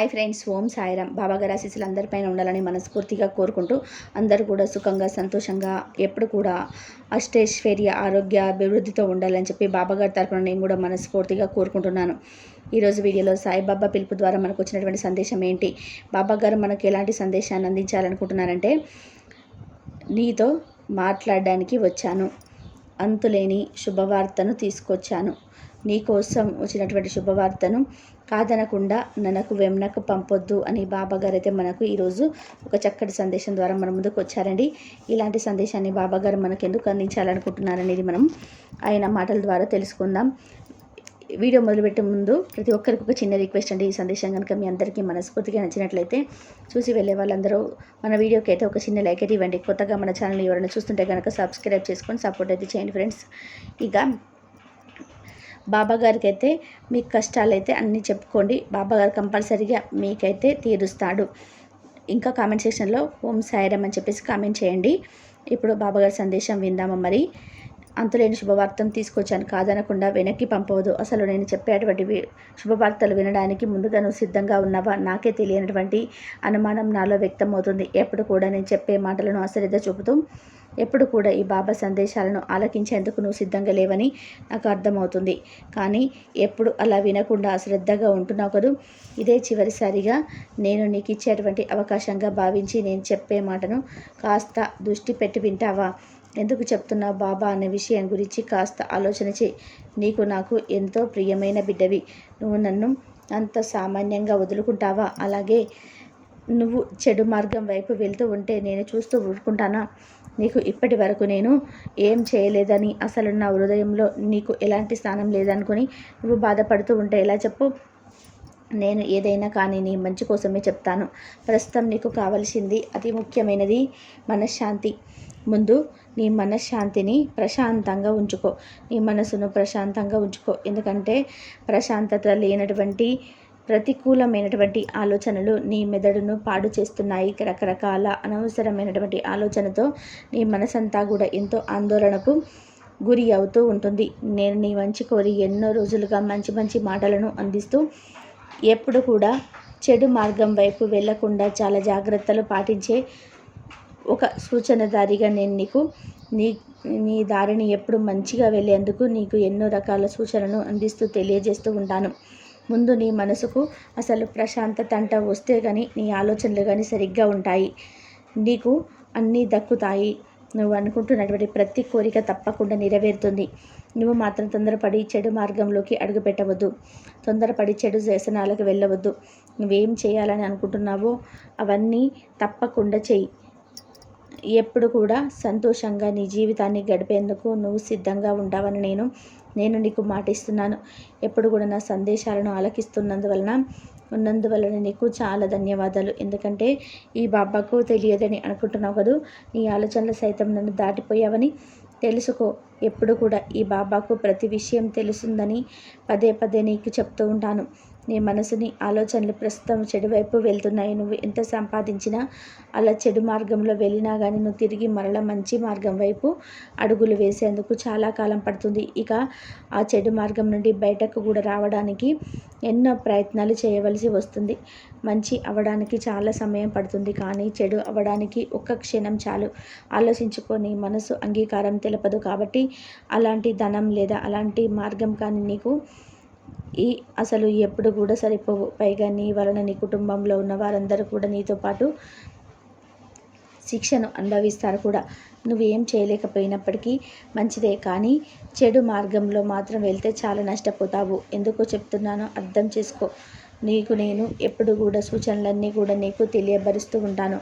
Hi friends ఓం సాయిరామ్. బాబాగారి ఆశీస్సులు అందరిపైన ఉండాలని మనస్ఫూర్తిగా కోరుకుంటూ అందరూ కూడా సుఖంగా సంతోషంగా ఎప్పుడు కూడా అష్టైశ్వర్య ఆరోగ్య అభివృద్ధితో ఉండాలని చెప్పి బాబాగారి తరఫున నేను కూడా మనస్ఫూర్తిగా కోరుకుంటున్నాను. ఈరోజు వీడియోలో సాయిబాబా పిలుపు ద్వారా మనకు వచ్చినటువంటి సందేశం ఏంటి? బాబాగారు మనకు ఎలాంటి సందేశాన్ని అందించాలనుకుంటున్నారంటే నీతో మాట్లాడడానికి వచ్చాను. అంతులేని శుభవార్తను తీసుకొచ్చాను. నీకోసం వచ్చినటువంటి శుభవార్తను కాదనకుండా నన్నకు వెమ్నకు పంపొద్దు అని బాబాగారు అయితే మనకు ఈరోజు ఒక చక్కటి సందేశం ద్వారా మన ముందుకు వచ్చారండి. ఇలాంటి సందేశాన్ని బాబాగారు మనకు ఎందుకు అందించాలనుకుంటున్నారనేది మనం ఆయన మాటల ద్వారా తెలుసుకుందాం. వీడియో మొదలుపెట్టే ముందు ప్రతి ఒక్కరికి ఒక చిన్న రిక్వెస్ట్ అండి. ఈ సందేశం కనుక మీ అందరికీ మనస్ఫూర్తిగా నచ్చినట్లయితే చూసి వెళ్ళే వాళ్ళందరూ మన వీడియోకి అయితే ఒక చిన్న లైక్ అయితే ఇవ్వండి. కొత్తగా మన ఛానల్ ఎవరైనా చూస్తుంటే కనుక సబ్స్క్రైబ్ చేసుకొని సపోర్ట్ అయితే చేయండి ఫ్రెండ్స్. ఇక బాబాగారికి అయితే మీ కష్టాలు అయితే అన్నీ చెప్పుకోండి. బాబాగారు కంపల్సరిగా మీకైతే తీరుస్తాడు. ఇంకా కామెంట్ సెక్షన్లో ఓం సాయిరామ్ అని చెప్పేసి కామెంట్ చేయండి. ఇప్పుడు బాబాగారి సందేశం విందామా మరి. అంతులేని శుభవార్తను తీసుకొచ్చాను కాదనకుండా వెనక్కి పంపవద్దు. అసలు నేను చెప్పేటువంటి శుభవార్తలు వినడానికి ముందుగా నువ్వు సిద్ధంగా ఉన్నావా? నాకే తెలియనటువంటి అనుమానం నాలో వ్యక్తమవుతుంది. ఎప్పుడు కూడా నేను చెప్పే మాటలను అశ్రద్ధ చూపుతూ ఎప్పుడు కూడా ఈ బాబా సందేశాలను ఆలకించేందుకు నువ్వు సిద్ధంగా లేవని నాకు అర్థమవుతుంది. కానీ ఎప్పుడు అలా వినకుండా అశ్రద్ధగా ఉంటున్నావు కదూ? ఇదే చివరిసారిగా నేను నీకు ఇచ్చేటువంటి అవకాశంగా భావించి నేను చెప్పే మాటను కాస్త దృష్టి పెట్టి వింటావా? ఎందుకు చెప్తున్నావు బాబా అనే విషయం గురించి కాస్త ఆలోచన చేయి. నీకు నాకు ఎంతో ప్రియమైన బిడ్డవి. నువ్వు నన్ను అంత సామాన్యంగా వదులుకుంటావా? అలాగే నువ్వు చెడు మార్గం వైపు వెళ్తూ ఉంటే నేను చూస్తూ ఊరుకుంటానా? నీకు ఇప్పటి వరకు నేను ఏం చేయలేదని అసలు నా హృదయంలో నీకు ఎలాంటి స్థానం లేదనుకుని నువ్వు బాధపడుతూ ఉంటే ఎలా చెప్పు? నేను ఏదైనా కానీ నీ మంచి కోసమే చెప్తాను. ప్రస్తుతం నీకు కావలసింది అతి ముఖ్యమైనది మనశ్శాంతి. ముందు నీ మనశ్శాంతిని ప్రశాంతంగా ఉంచుకో. నీ మనసును ప్రశాంతంగా ఉంచుకో. ఎందుకంటే ప్రశాంతత లేనటువంటి ప్రతికూలమైనటువంటి ఆలోచనలు నీ మెదడును పాడు చేస్తున్నాయి. రకరకాల అనవసరమైనటువంటి ఆలోచనతో నీ మనసంతా కూడా ఎంతో ఆందోళనకు గురి అవుతూ ఉంటుంది. నేను నీ మంచి కోరి ఎన్నో రోజులుగా మంచి మంచి మాటలను అందిస్తూ ఎప్పుడు కూడా చెడు మార్గం వైపు వెళ్ళకుండా చాలా జాగ్రత్తలు పాటించే ఒక సూచనదారిగా నేను నీకు నీ నీ దారిని ఎప్పుడు మంచిగా వెళ్ళేందుకు నీకు ఎన్నో రకాల సూచనలను అందిస్తూ తెలియజేస్తూ ఉంటాను. ముందు నీ మనసుకు అసలు ప్రశాంతత అంట వస్తే కానీ నీ ఆలోచనలు కానీ సరిగ్గా ఉంటాయి. నీకు అన్నీ దక్కుతాయి. నువ్వు అనుకుంటున్నటువంటి ప్రతి కోరిక తప్పకుండా నెరవేరుతుంది. నువ్వు మాత్రం తొందరపడి చెడు మార్గంలోకి అడుగుపెట్టవద్దు తొందరపడి చెడు వ్యసనాలకు వెళ్ళవద్దు. నువ్వేం చేయాలని అనుకుంటున్నావో అవన్నీ తప్పకుండా చెయ్యి. ఎప్పుడు కూడా సంతోషంగా నీ జీవితాన్ని గడిపేందుకు నువ్వు సిద్ధంగా ఉండవని నేను నేను నీకు మాటిస్తున్నాను. ఎప్పుడు కూడా నా సందేశాలను ఆలకిస్తున్నందువలన ఉన్నందువలన నీకు చాలా ధన్యవాదాలు. ఎందుకంటే ఈ బాబాకు తెలియదని అనుకుంటున్నావు కదూ? నీ ఆలోచనలు సైతం నన్ను దాటిపోయావని తెలుసుకో. ఎప్పుడు కూడా ఈ బాబాకు ప్రతి విషయం తెలుసుందని పదే పదే నీకు చెప్తూ ఉంటాను. నీ మనసుని ఆలోచనలు ప్రస్తుతం చెడువైపు వెళ్తున్నాయి. నువ్వు ఎంత సంపాదించినా అలా చెడు మార్గంలో వెళ్ళినా కానీ నువ్వు తిరిగి మరల మంచి మార్గం వైపు అడుగులు వేసేందుకు చాలా కాలం పడుతుంది. ఇక ఆ చెడు మార్గం నుండి బయటకు కూడా రావడానికి ఎన్నో ప్రయత్నాలు చేయవలసి వస్తుంది. మంచి అవడానికి చాలా సమయం పడుతుంది కానీ చెడు అవ్వడానికి ఒక్క క్షణం చాలు. ఆలోచించుకొని మనసు అంగీకారం తెలపదు కాబట్టి అలాంటి ధనం లేదా అలాంటి మార్గం కానీ నీకు ఈ అసలు ఎప్పుడు కూడా సరిపోవు. పైగా నీ వలన నీ కుటుంబంలో ఉన్న వారందరూ కూడా నీతో పాటు శిక్షను అనుభవిస్తారు కూడా. నువ్వేం చేయలేకపోయినప్పటికీ మంచిదే కానీ చెడు మార్గంలో మాత్రం వెళ్తే చాలా నష్టపోతావు. ఎందుకో చెప్తున్నానో అర్థం చేసుకో. నీకు నేను ఎప్పుడు కూడా సూచనలన్నీ కూడా నీకు తెలియబరుస్తూ ఉంటాను.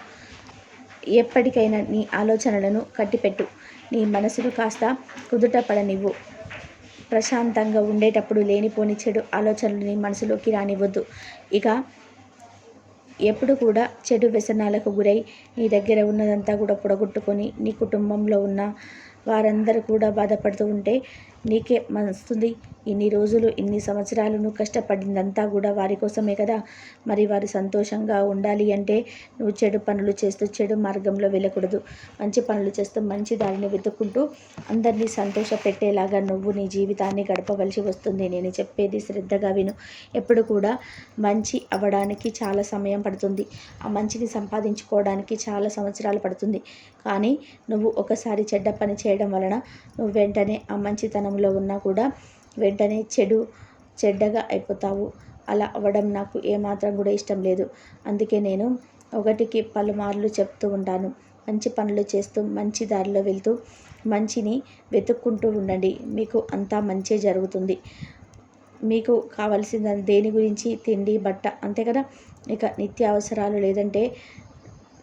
ఎప్పటికైనా నీ ఆలోచనలను కట్టిపెట్టు. నీ మనసును కాస్త కుదుట పడనివ్వు. ప్రశాంతంగా ఉండేటప్పుడు లేనిపోని చెడు ఆలోచనలని మనసులోకి రానివ్వద్దు. ఇక ఎప్పుడు కూడా చెడు వ్యసనాలకు గురై నీ దగ్గర ఉన్నదంతా కూడా పొడగొట్టుకొని నీ కుటుంబంలో ఉన్న వారందరూ కూడా బాధపడుతూ ఉంటే నీకే వస్తుంది ఇన్ని రోజులు ఇన్ని సంవత్సరాలు నువ్వు కష్టపడిందంతా కూడా వారి కోసమే కదా. మరి వారు సంతోషంగా ఉండాలి అంటే నువ్వు చెడు పనులు చేస్తూ చెడు మార్గంలో వెళ్ళకూడదు. మంచి పనులు చేస్తూ మంచి దారిని వెతుక్కుంటూ అందరినీ సంతోష పెట్టేలాగా నువ్వు నీ జీవితాన్ని గడపవలసి వస్తుంది. నేను చెప్పేది శ్రద్ధగా విను. ఎప్పుడు కూడా మంచి అవ్వడానికి చాలా సమయం పడుతుంది. ఆ మంచిని సంపాదించుకోవడానికి చాలా సంవత్సరాలు పడుతుంది. కానీ నువ్వు ఒకసారి చెడ్డ పని చేయడం వలన నువ్వు వెంటనే ఆ స్థానంలో ఉన్నా కూడా వెంటనే చెడు చెడ్డగా అయిపోతావు. అలా అవ్వడం నాకు ఏమాత్రం కూడా ఇష్టం లేదు. అందుకే నేను ఒకటికి పలుమార్లు చెప్తూ ఉంటాను. మంచి పనులు చేస్తూ మంచి దారిలో వెళ్తూ మంచిని వెతుక్కుంటూ ఉండండి. మీకు అంతా మంచే జరుగుతుంది. మీకు కావలసిన దేని గురించి? తిండి బట్ట అంతే కదా? ఇక నిత్యావసరాలు లేదంటే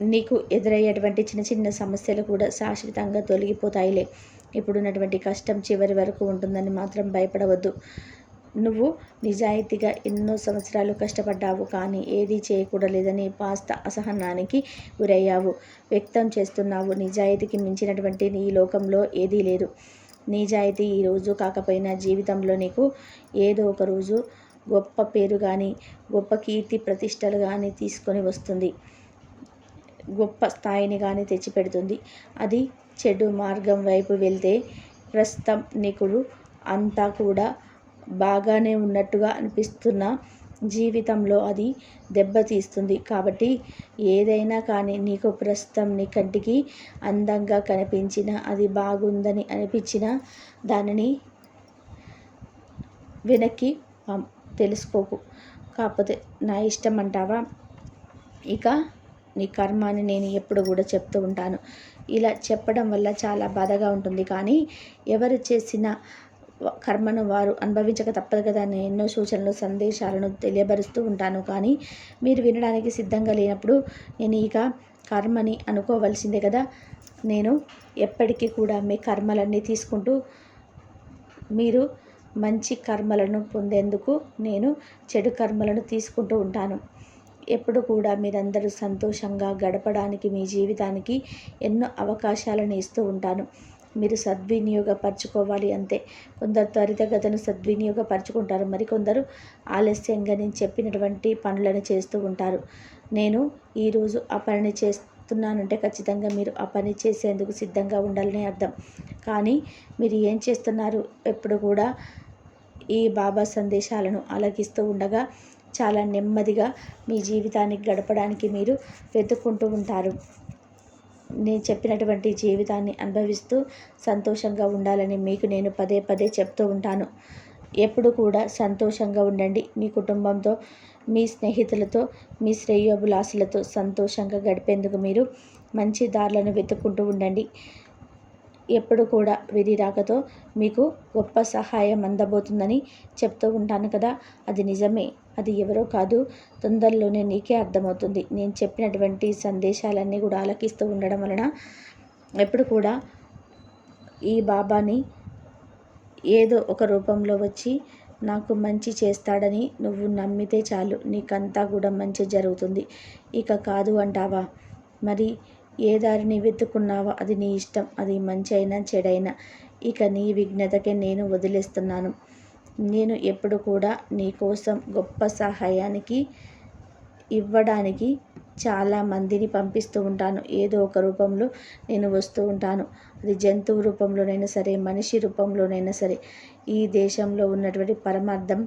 నీకు ఎదురయ్యేటువంటి చిన్న చిన్న సమస్యలు కూడా శాశ్వతంగా తొలగిపోతాయిలే. ఇప్పుడున్నటువంటి కష్టం చివరి వరకు ఉంటుందని మాత్రం భయపడవద్దు. నువ్వు నిజాయితీగా ఎన్నో సంవత్సరాలు కష్టపడ్డావు కానీ ఏదీ చేయకూడలేదని పాస్త అసహనానికి గురయ్యావు. వ్యక్తం చేస్తున్నావు. నిజాయితీకి మించినటువంటి నీ లోకంలో ఏదీ లేదు. నిజాయితీ ఈరోజు కాకపోయినా జీవితంలో నీకు ఏదో ఒక రోజు గొప్ప పేరు కానీ గొప్ప కీర్తి ప్రతిష్టలు కానీ తీసుకొని వస్తుంది. గొప్ప స్థాయిని కానీ తెచ్చిపెడుతుంది. అది చెడు మార్గం వైపు వెళ్తే ప్రస్తుతం నీకు అంతా కూడా బాగానే ఉన్నట్టుగా అనిపిస్తున్న జీవితంలో అది దెబ్బతీస్తుంది. కాబట్టి ఏదైనా కానీ నీకు ప్రస్తుతం నీ కంటికి అందంగా కనిపించిన అది బాగుందని అనిపించిన దానిని వెనక్కి తెలుసుకోకు. కాకపోతే నా ఇష్టం అంటావా? ఇక నీ కర్మాన్ని నేను ఎప్పుడు కూడా చెప్తూ ఉంటాను. ఇలా చెప్పడం వల్ల చాలా బాధగా ఉంటుంది. కానీ ఎవరు చేసిన కర్మను వారు అనుభవించక తప్పదు కదా అని ఎన్నో సూచనలు సందేశాలను తెలియబరుస్తూ ఉంటాను. కానీ మీరు వినడానికి సిద్ధంగా లేనప్పుడు నేను ఇక కర్మని అనుకోవలసిందే కదా. నేను ఎప్పటికీ కూడా మీ కర్మలన్నీ తీసుకుంటూ మీరు మంచి కర్మలను పొందేందుకు నేను చెడు కర్మలను తీసుకుంటూ ఉంటాను. ఎప్పుడు కూడా మీరందరూ సంతోషంగా గడపడానికి మీ జీవితానికి ఎన్నో అవకాశాలను ఇస్తూ ఉంటాను. మీరు సద్వినియోగపరచుకోవాలి అంతే. కొందరు త్వరితగతను సద్వినియోగపరచుకుంటారు. మరికొందరు ఆలస్యంగా నేను చెప్పినటువంటి పనులను చేస్తూ ఉంటారు. నేను ఈరోజు ఆ పనిని చేస్తున్నానంటే ఖచ్చితంగా మీరు ఆ పని చేసేందుకు సిద్ధంగా ఉండాలని అర్థం. కానీ మీరు ఏం చేస్తున్నారు? ఎప్పుడు కూడా ఈ బాబా సందేశాలను ఆలకిస్తూ ఉండగా చాలా నెమ్మదిగా మీ జీవితాన్ని గడపడానికి మీరు వెతుక్కుంటూ ఉంటారు. నేను చెప్పినటువంటి జీవితాన్ని అనుభవిస్తూ సంతోషంగా ఉండాలని మీకు నేను పదే పదే చెప్తూ ఉంటాను. ఎప్పుడు కూడా సంతోషంగా ఉండండి. మీ కుటుంబంతో మీ స్నేహితులతో మీ శ్రేయోభిలాసులతో సంతోషంగా గడిపేందుకు మీరు మంచి దారులను వెతుక్కుంటూ ఉండండి. ఎప్పుడు కూడా విధి రాకతో మీకు గొప్ప సహాయం అందబోతుందని చెప్తూ ఉంటాను కదా. అది నిజమే. అది ఎవరో కాదు తొందరలోనే నీకే అర్థమవుతుంది. నేను చెప్పినటువంటి సందేశాలన్నీ కూడా ఆలకిస్తూ ఉండడం వలన ఎప్పుడు కూడా ఈ బాబాని ఏదో ఒక రూపంలో వచ్చి నాకు మంచి చేస్తాడని నువ్వు నమ్మితే చాలు. నీకంతా కూడా మంచి జరుగుతుంది. ఇక కాదు అంటావా? మరి ఏ దారిని వెతుక్కున్నావో అది నీ ఇష్టం. అది మంచి అయినా చెడైనా. ఇక నీ విఘ్నతకే నేను వదిలేస్తున్నాను. నేను ఎప్పుడు కూడా నీకోసం గొప్ప సహాయానికి ఇవ్వడానికి చాలా మందిని పంపిస్తూ ఉంటాను. ఏదో ఒక రూపంలో నేను వస్తూ ఉంటాను. అది జంతువు రూపంలోనైనా సరే మనిషి రూపంలోనైనా సరే. ఈ దేశంలో ఉన్నటువంటి పరమార్థం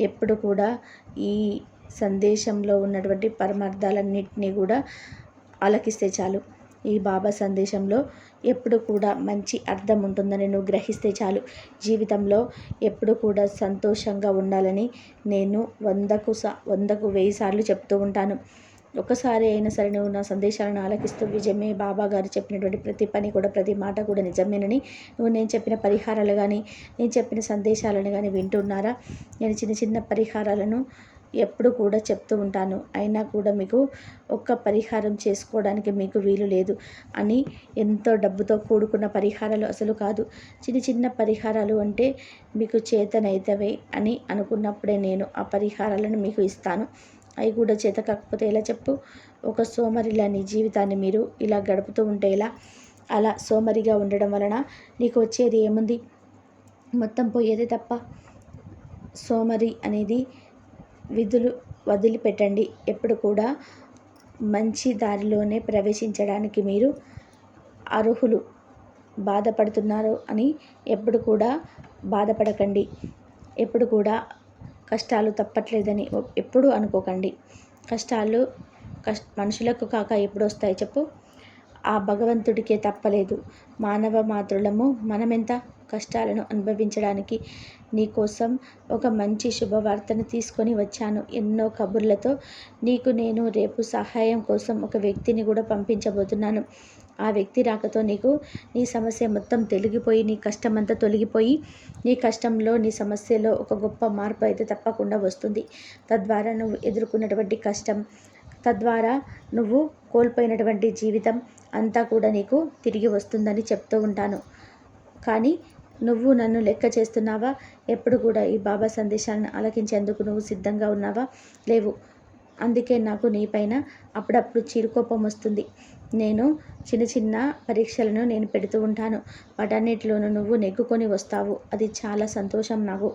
ఎప్పుడు కూడా ఈ సందేశంలో ఉన్నటువంటి పరమార్థాలన్నింటినీ కూడా ఆలకిస్తే చాలు. ఈ బాబా సందేశంలో ఎప్పుడు కూడా మంచి అర్థం ఉంటుందని నువ్వు గ్రహిస్తే చాలు. జీవితంలో ఎప్పుడు కూడా సంతోషంగా ఉండాలని నేను వందకు స వందకు వెయ్యి సార్లు చెప్తూ ఉంటాను. ఒకసారి అయినా సరే నువ్వు నా సందేశాలను ఆలకిస్తూ విజయమే బాబా గారు చెప్పినటువంటి ప్రతి పని కూడా ప్రతి మాట కూడా నిజమేనని నువ్వు నేను చెప్పిన పరిహారాలు కానీ నేను చెప్పిన సందేశాలను కానీ వింటున్నారా? నేను చిన్న చిన్న పరిహారాలను ఎప్పుడు కూడా చెప్తూ ఉంటాను. అయినా కూడా మీకు ఒక్క పరిహారం చేసుకోవడానికి మీకు వీలు లేదు అని ఎంతో డబ్బుతో కూడుకున్న పరిహారాలు అసలు కాదు. చిన్న చిన్న పరిహారాలు అంటే మీకు చేతనైతవే అని అనుకున్నప్పుడే నేను ఆ పరిహారాలను మీకు ఇస్తాను. అవి కూడా చేత కాకపోతే ఎలా చెప్పు? ఒక సోమరిలా నీ జీవితాన్ని మీరు ఇలా గడుపుతూ ఉంటే ఎలా? అలా సోమరిగా ఉండడం వలన నీకు వచ్చేది ఏముంది? మొత్తం పోయేదే తప్ప? సోమరి అనేది విధులు వదిలిపెట్టండి. ఎప్పుడు కూడా మంచి దారిలోనే ప్రవేశించడానికి మీరు అర్హులు. బాధపడుతున్నారు అని ఎప్పుడు కూడా బాధపడకండి. ఎప్పుడు కూడా కష్టాలు తప్పట్లేదని ఎప్పుడు అనుకోకండి. కష్టాలు కష్ మనుషులకు కాక ఎప్పుడు వస్తాయి చెప్పు? ఆ భగవంతుడికే తప్పలేదు. మానవ మాతృలము మనమెంత కష్టాలను అనుభవించడానికి నీకోసం ఒక మంచి శుభవార్తను తీసుకొని వచ్చాను. ఎన్నో కబుర్లతో నీకు నేను రేపు సహాయం కోసం ఒక వ్యక్తిని కూడా పంపించబోతున్నాను. ఆ వ్యక్తి రాకతో నీకు నీ సమస్య మొత్తం తొలగిపోయి నీ కష్టమంతా తొలగిపోయి నీ కష్టంలో నీ సమస్యలో ఒక గొప్ప మార్పు అయితే తప్పకుండా వస్తుంది. తద్వారా నువ్వు ఎదుర్కొన్నటువంటి కష్టం తద్వారా నువ్వు కోల్పోయినటువంటి జీవితం అంతా కూడా నీకు తిరిగి వస్తుందని చెప్తూ ఉంటాను. కానీ నువ్వు నన్ను లెక్క చేస్తున్నావా? ఎప్పుడు కూడా ఈ బాబా సందేశాలను ఆలకించేందుకు నువ్వు సిద్ధంగా ఉన్నావా? లేవు. అందుకే నాకు నీపైన అప్పుడప్పుడు చిరుకోపం వస్తుంది. నేను చిన్న చిన్న పరీక్షలను నేను పెడుతూ ఉంటాను. వాటన్నిటిలోనూ నువ్వు నెగ్గుకొని వస్తావు. అది చాలా సంతోషం నాకు.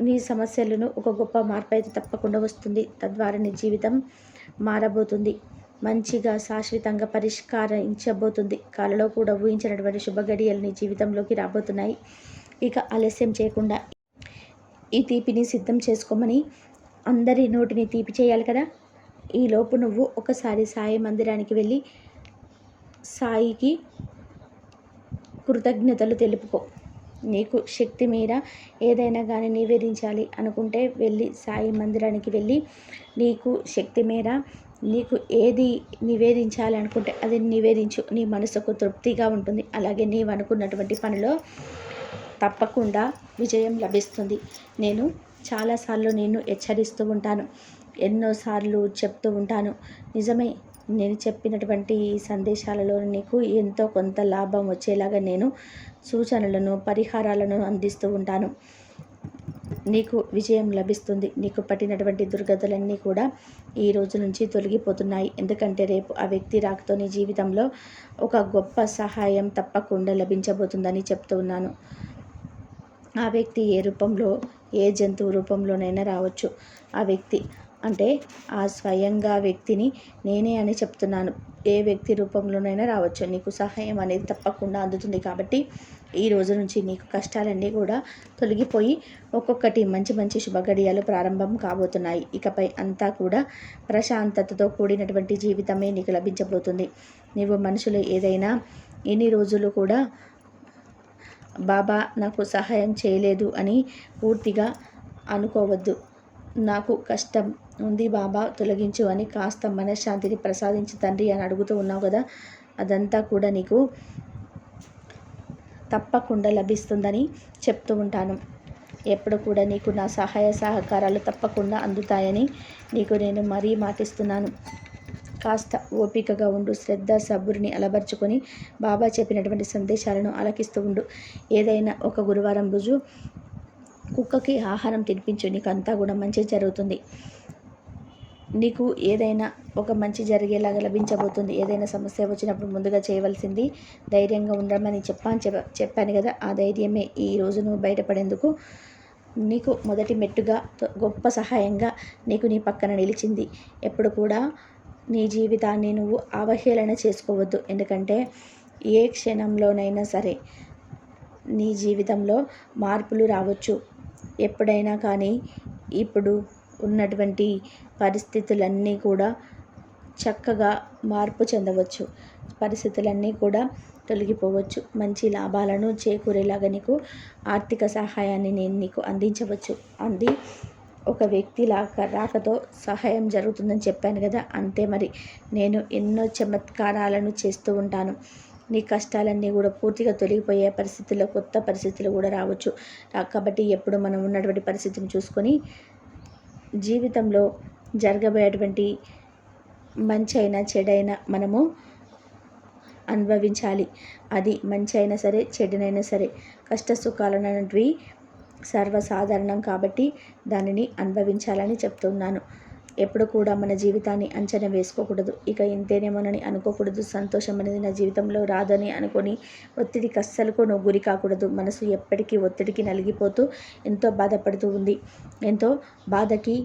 నీ సమస్యలను ఒక గొప్ప మార్పు అయితే తప్పకుండా వస్తుంది. తద్వారా నీ జీవితం మారబోతుంది. మంచిగా శాశ్వతంగా పరిష్కారించబోతుంది. కళలో కూడా ఊహించినటువంటి శుభ గడియల్ని జీవితంలోకి రాబోతున్నాయి. ఇక ఆలస్యం చేయకుండా ఈ తీపిని సిద్ధం చేసుకోమని అందరి నోటిని తీపి చేయాలి కదా? ఈలోపు నువ్వు ఒకసారి సాయి మందిరానికి వెళ్ళి సాయికి కృతజ్ఞతలు తెలుపుకో. నీకు శక్తి మీర ఏదైనా కానీ నివేదించాలి అనుకుంటే వెళ్ళి సాయి మందిరానికి వెళ్ళి నీకు శక్తి మేర నీకు ఏది నివేదించాలి అనుకుంటే అది నివేదించు. నీ మనసుకు తృప్తిగా ఉంటుంది. అలాగే నీవు అనుకున్నటువంటి పనిలో తప్పకుండా విజయం లభిస్తుంది. నేను చాలాసార్లు నేను హెచ్చరిస్తూ ఉంటాను. ఎన్నోసార్లు చెప్తూ ఉంటాను. నిజమే నేను చెప్పినటువంటి సందేశాలలో నీకు ఎంతో కొంత లాభం వచ్చేలాగా నేను సూచనలను పరిహారాలను అందిస్తూ ఉంటాను. నీకు విజయం లభిస్తుంది. నీకు పట్టినటువంటి దుర్గతులన్నీ కూడా ఈ రోజు నుంచి తొలగిపోతున్నాయి. ఎందుకంటే రేపు ఆ వ్యక్తి రాకతో నీ జీవితంలో ఒక గొప్ప సహాయం తప్పకుండా లభించబోతుందని చెప్తూ ఉన్నాను. ఆ వ్యక్తి ఏ రూపంలో ఏ జంతువు రూపంలోనైనా రావచ్చు. ఆ వ్యక్తి అంటే ఆ స్వయంగా వ్యక్తిని నేనే అని చెప్తున్నాను. ఏ వ్యక్తి రూపంలోనైనా రావచ్చు. నీకు సహాయం అనేది తప్పకుండా అందుతుంది కాబట్టి ఈ రోజు నుంచి నీకు కష్టాలన్నీ కూడా తొలగిపోయి ఒక్కొక్కటి మంచి మంచి శుభగడియాలు ప్రారంభం కాబోతున్నాయి. ఇకపై అంతా కూడా ప్రశాంతతతో కూడినటువంటి జీవితమే నీకు లభించబోతుంది. నీవు మనుషులు ఏదైనా ఎన్ని రోజులు కూడా బాబా నాకు సహాయం చేయలేదు అని పూర్తిగా అనుకోవద్దు. నాకు కష్టం ఉంది బాబా తొలగించు అని కాస్త మనశ్శాంతిని ప్రసాదించు తండ్రి అని అడుగుతూ ఉన్నావు కదా అదంతా కూడా నీకు తప్పకుండా లభిస్తుందని చెప్తూ ఉంటాను. ఎప్పుడు కూడా నీకు నా సహాయ సహకారాలు తప్పకుండా అందుతాయని నీకు నేను మరీ మాటిస్తున్నాను. కాస్త ఓపికగా ఉండు శ్రద్ధ సబ్బురిని అలబరుచుకొని బాబా చెప్పినటువంటి సందేశాలను ఆలకిస్తూ ఉండు. ఏదైనా ఒక గురువారం రోజు కుక్కకి ఆహారం తినిపించు నీకు అంతా కూడా మంచి జరుగుతుంది. నీకు ఏదైనా ఒక మంచి జరిగేలాగా లభించబోతుంది. ఏదైనా సమస్య వచ్చినప్పుడు ముందుగా చేయవలసింది ధైర్యంగా ఉండమని చెప్పాను చెప్పాను కదా. ఆ ధైర్యమే ఈ రోజు నువ్వు బయటపడేందుకు నీకు మొదటి మెట్టుగా గొప్ప సహాయంగా నీకు నీ పక్కన నిలిచింది. ఎప్పుడు కూడా నీ జీవితాన్ని నువ్వు అవహేళన చేసుకోవద్దు. ఎందుకంటే ఏ క్షణంలోనైనా సరే నీ జీవితంలో మార్పులు రావచ్చు. ఎప్పుడైనా కానీ ఇప్పుడు ఉన్నటువంటి పరిస్థితులన్నీ కూడా చక్కగా మార్పు చెందవచ్చు. పరిస్థితులన్నీ కూడా తొలగిపోవచ్చు. మంచి లాభాలను చేకూరేలాగా నీకు ఆర్థిక సహాయాన్ని నేను నీకు అందించవచ్చు. అంది ఒక వ్యక్తి లాక రాకతో సహాయం జరుగుతుందని చెప్పాను కదా? అంతే మరి. నేను ఎన్నో చమత్కారాలను చేస్తూ ఉంటాను. నీ కష్టాలన్నీ కూడా పూర్తిగా తొలగిపోయే పరిస్థితుల్లో కొత్త పరిస్థితులు కూడా రావచ్చు. కాబట్టి ఎప్పుడు మనం ఉన్నటువంటి పరిస్థితిని చూసుకొని జీవితంలో జరగబోయేటువంటి మంచి అయినా చెడైనా మనము అనుభవించాలి. అది మంచి అయినా సరే చెడునైనా సరే కష్ట సుఖాలు అనేటివి సర్వసాధారణం కాబట్టి దానిని అనుభవించాలని చెప్తున్నాను. ఎప్పుడు కూడా మన జీవితాన్ని అంచనా వేసుకోకూడదు. ఇక ఇంతేనేమోనని అనుకోకూడదు. సంతోషం అనేది నా జీవితంలో రాదని అనుకొని ఒత్తిడికి అస్సలుకు నువ్వు గురి కాకూడదు. మనసు ఎప్పటికీ ఒత్తిడికి నలిగిపోతూ ఎంతో బాధపడుతూ ఉంది. ఎంతో బాధకి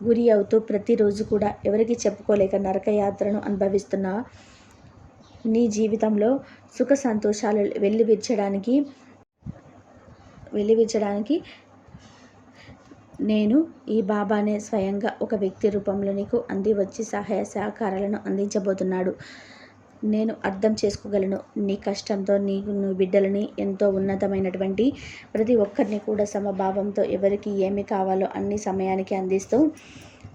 గురి అవుతూ ప్రతిరోజు కూడా ఎవరికి చెప్పుకోలేక నరకయాత్రను అనుభవిస్తున్నా నీ జీవితంలో సుఖ సంతోషాలు వెల్లివిచ్చడానికి వెల్లివిచ్చడానికి నేను ఈ బాబానే స్వయంగా ఒక వ్యక్తి రూపంలో నీకు అంది వచ్చి సహాయ సహకారాలను అందించబోతున్నాడు. నేను అర్థం చేసుకోగలను. నీ కష్టంతో నీకు బిడ్డలని ఎంతో ఉన్నతమైనటువంటి ప్రతి ఒక్కరిని కూడా సమభావంతో ఎవరికి ఏమి కావాలో అన్ని సమయానికి అందిస్తూ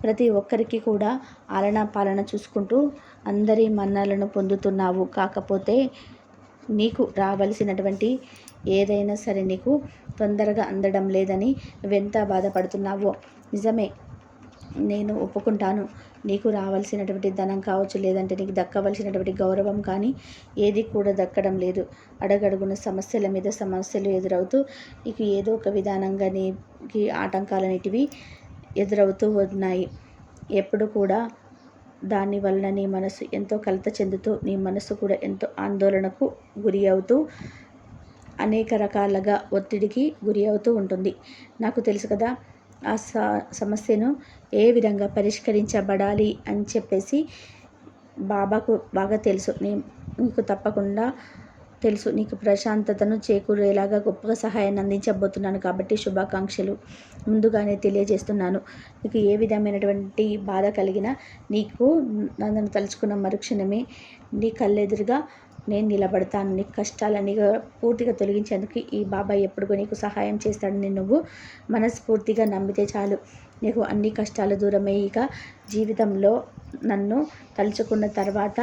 ప్రతి ఒక్కరికి కూడా ఆలనా పాలన చూసుకుంటూ అందరి మన్నాలను పొందుతున్నావు. కాకపోతే నీకు రావలసినటువంటి ఏదైనా సరే నీకు తొందరగా అందడం లేదని నువ్వెంత బాధపడుతున్నావో? నిజమే నేను ఒప్పుకుంటాను. నీకు రావాల్సినటువంటి ధనం కావచ్చు లేదంటే నీకు దక్కవలసినటువంటి గౌరవం కానీ ఏది కూడా దక్కడం లేదు. అడగడుగున సమస్యల మీద సమస్యలు ఎదురవుతూ నీకు ఏదో ఒక విధానంగా నీకు ఆటంకాలనేటివి ఎదురవుతూ ఉన్నాయి. ఎప్పుడు కూడా దాని వలన నీ మనసు ఎంతో కలత చెందుతూ నీ మనసు కూడా ఎంతో ఆందోళనకు గురి అవుతూ అనేక రకాలుగా ఒత్తిడికి గురి అవుతూ ఉంటుంది. నాకు తెలుసు కదా ఆ స సమస్యను ఏ విధంగా పరిష్కరించబడాలి అని చెప్పేసి బాబాకు బాగా తెలుసు. నీ నీకు తప్పకుండా తెలుసు. నీకు ప్రశాంతతను చేకూరేలాగా గొప్పగా సహాయాన్ని అందించబోతున్నాను కాబట్టి శుభాకాంక్షలు. ముందుగానే తెలియజేస్తున్నాను. నీకు ఏ విధమైనటువంటి బాధ కలిగినా నీకు నన్ను తలుచుకున్న మరుక్షణమే నీ కళ్ళెదురుగా నేను నిలబడతాను. నీ కష్టాలన్నీ పూర్తిగా తొలగించేందుకు ఈ బాబాయ్ ఎప్పుడు నీకు సహాయం చేస్తాడని నువ్వు మనస్ఫూర్తిగా నమ్మితే చాలు. నీకు అన్ని కష్టాలు దూరమై ఇక జీవితంలో నన్ను తలుచుకున్న తర్వాత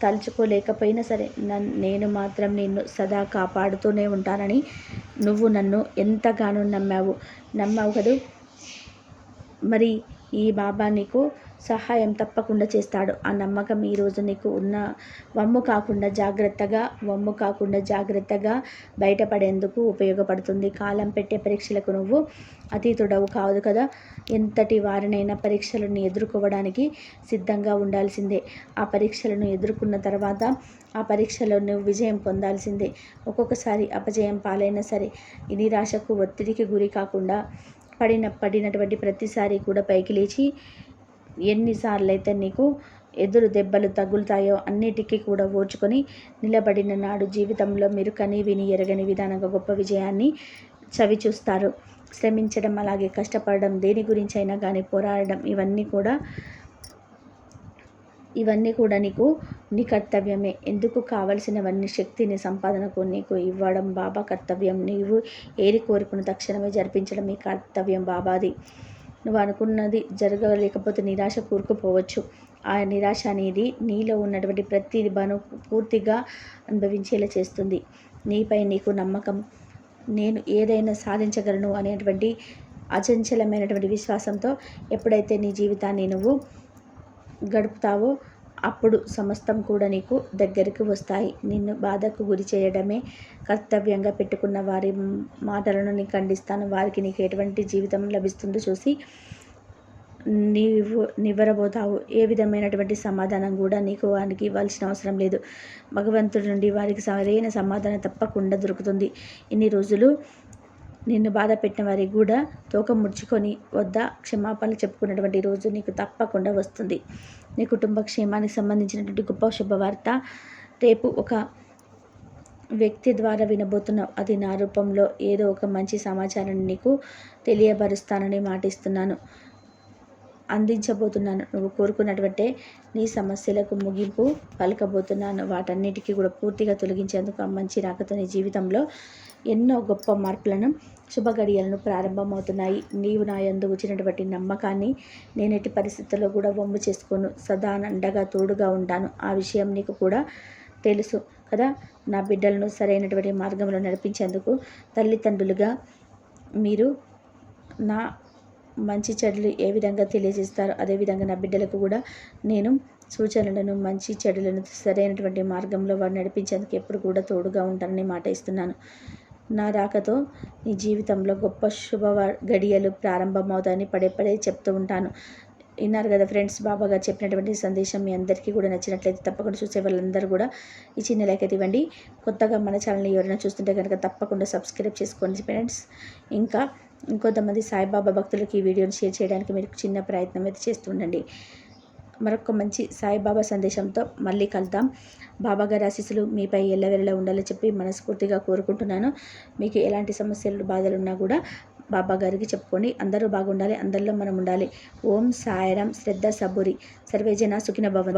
తలుచుకోలేకపోయినా సరే నన్ను నేను మాత్రం నిన్ను సదా కాపాడుతూనే ఉంటానని నువ్వు నన్ను ఎంతగానో నమ్మావు. నమ్మావు కదూ? మరి ఈ బాబా నీకు సహాయం తప్పకుండా చేస్తాడు. ఆ నమ్మకం ఈరోజు నీకు ఉన్న వమ్ము కాకుండా జాగ్రత్తగా వమ్ము కాకుండా జాగ్రత్తగా బయటపడేందుకు ఉపయోగపడుతుంది. కాలం పెట్టే పరీక్షలకు నువ్వు అతీతుడవు కాదు కదా? ఎంతటి వారినైనా పరీక్షలను ఎదుర్కోవడానికి సిద్ధంగా ఉండాల్సిందే. ఆ పరీక్షలను ఎదుర్కొన్న తర్వాత ఆ పరీక్షలో నువ్వు విజయం పొందాల్సిందే. ఒక్కొక్కసారి అపజయం పాలైనా సరే నిరాశకు ఒత్తిడికి గురి కాకుండా పడిన పడినటువంటి ప్రతిసారి కూడా పైకి లేచి ఎన్నిసార్లు అయితే నీకు ఎదురు దెబ్బలు తగులుతాయో అన్నిటికీ కూడా ఓర్చుకొని నిలబడిన నాడు జీవితంలో మీరు కని విని ఎరగని విధానంగా గొప్ప విజయాన్ని చవి చూస్తారు శ్రమించడం అలాగే కష్టపడడం దేని గురించి అయినా కానీ పోరాడడం ఇవన్నీ కూడా ఇవన్నీ కూడా నీకు నీ కర్తవ్యమే. ఎందుకు కావలసినవన్నీ శక్తిని సంపాదనకు నీకు ఇవ్వడం బాబా కర్తవ్యం. నీవు ఏది కోరుకున్న తక్షణమే జరిపించడం ఈ కర్తవ్యం బాబాది. నువ్వు అనుకున్నది జరగలేకపోతే నిరాశ కూరుకుపోవచ్చు. ఆ నిరాశ అనేది నీలో ఉన్నటువంటి ప్రతి బను పూర్తిగా అనుభవించేలా చేస్తుంది. నీపై నీకు నమ్మకం నేను ఏదైనా సాధించగలను అనేటువంటి అచంచలమైనటువంటి విశ్వాసంతో ఎప్పుడైతే నీ జీవితాన్ని నువ్వు గడుపుతావో అప్పుడు సమస్తం కూడా నీకు దగ్గరికి వస్తాయి. నిన్ను బాధకు గురి చేయడమే కర్తవ్యంగా పెట్టుకున్న వారి మాటలను నీకు ఖండిస్తాను. వారికి నీకు ఎటువంటి జీవితం లభిస్తుందో చూసి నీవు నివ్వరబోతావు. ఏ విధమైనటువంటి సమాధానం కూడా నీకు వారికి ఇవ్వాల్సిన అవసరం లేదు. భగవంతుడి నుండి వారికి సరైన సమాధానం తప్పకుండా దొరుకుతుంది. ఇన్ని రోజులు నిన్ను బాధ పెట్టిన వారికి కూడా తోక ముడుచుకొని వద్ద క్షమాపణలు చెప్పుకున్నటువంటి రోజు నీకు తప్పకుండా వస్తుంది. నీ కుటుంబ క్షేమానికి సంబంధించినటువంటి గొప్ప శుభవార్త రేపు ఒక వ్యక్తి ద్వారా వినబోతున్నావు. అది నా రూపంలో ఏదో ఒక మంచి సమాచారాన్ని నీకు తెలియబరుస్తానని మాటిస్తున్నాను. అందించబోతున్నాను. నువ్వు కోరుకున్నటువంటి నీ సమస్యలకు ముగింపు పలకబోతున్నాను. వాటన్నిటికీ కూడా పూర్తిగా తొలగించేందుకు మంచి రాకతో నీ జీవితంలో ఎన్నో గొప్ప మార్పులను శుభ గడియలను ప్రారంభమవుతున్నాయి. నీవు నా యందు వచ్చినటువంటి నమ్మకాన్ని నేనెట్టి పరిస్థితుల్లో కూడా వమ్ము చేసుకోను. సదా అండగా తోడుగా ఉంటాను. ఆ విషయం నీకు కూడా తెలుసు కదా. నా బిడ్డలను సరైనటువంటి మార్గంలో నడిపించేందుకు తల్లిదండ్రులుగా మీరు నా మంచి చెడులు ఏ విధంగా తెలియజేస్తారో అదేవిధంగా నా బిడ్డలకు కూడా నేను సూచనలను మంచి చెడులను సరైనటువంటి మార్గంలో వారు నడిపించేందుకు ఎప్పుడు కూడా తోడుగా ఉంటానని మాట ఇస్తున్నాను. నా రాకతో నీ జీవితంలో గొప్ప శుభ గడియలు ప్రారంభమవుతాయని పడే పడే చెప్తూ ఉంటాను. విన్నారు కదా ఫ్రెండ్స్ బాబా గారు చెప్పినటువంటి సందేశం మీ అందరికీ కూడా నచ్చినట్లయితే తప్పకుండా చూసే వాళ్ళందరూ కూడా ఈ చిన్న లైక్ అయితే ఇవ్వండి. కొత్తగా మన ఛానల్ని ఎవరైనా చూస్తుంటే కనుక తప్పకుండా సబ్స్క్రైబ్ చేసుకోండి ఫ్రెండ్స్. ఇంకా ఇంకొంతమంది సాయిబాబా భక్తులకి ఈ వీడియోని షేర్ చేయడానికి మీరు చిన్న ప్రయత్నం అయితే చేస్తుండండి మరొక మంచి సాయిబాబా సందేశంతో మళ్ళీ కలుద్దాం. బాబా గారి ఆశీస్సులు మీపై ఎల్లవెల్లా ఉండాలని చెప్పి మనస్ఫూర్తిగా కోరుకుంటున్నాను. మీకు ఎలాంటి సమస్యలు బాధలు ఉన్నా కూడా బాబా గారికి చెప్పుకోండి. అందరూ బాగుండాలి అందరిలో మనం ఉండాలి. ఓం సాయరం శ్రద్ధ సబురి. సర్వేజన సుఖిన భవన